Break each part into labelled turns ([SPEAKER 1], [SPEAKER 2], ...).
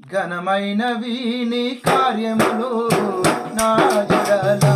[SPEAKER 1] ఘనమైనవి నీ కార్యములు నా జడలా.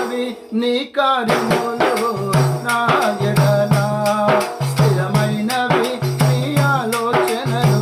[SPEAKER 1] దేవి నీ కార్యములు నా స్థిరమైనవి నీ ఆలోచనలు.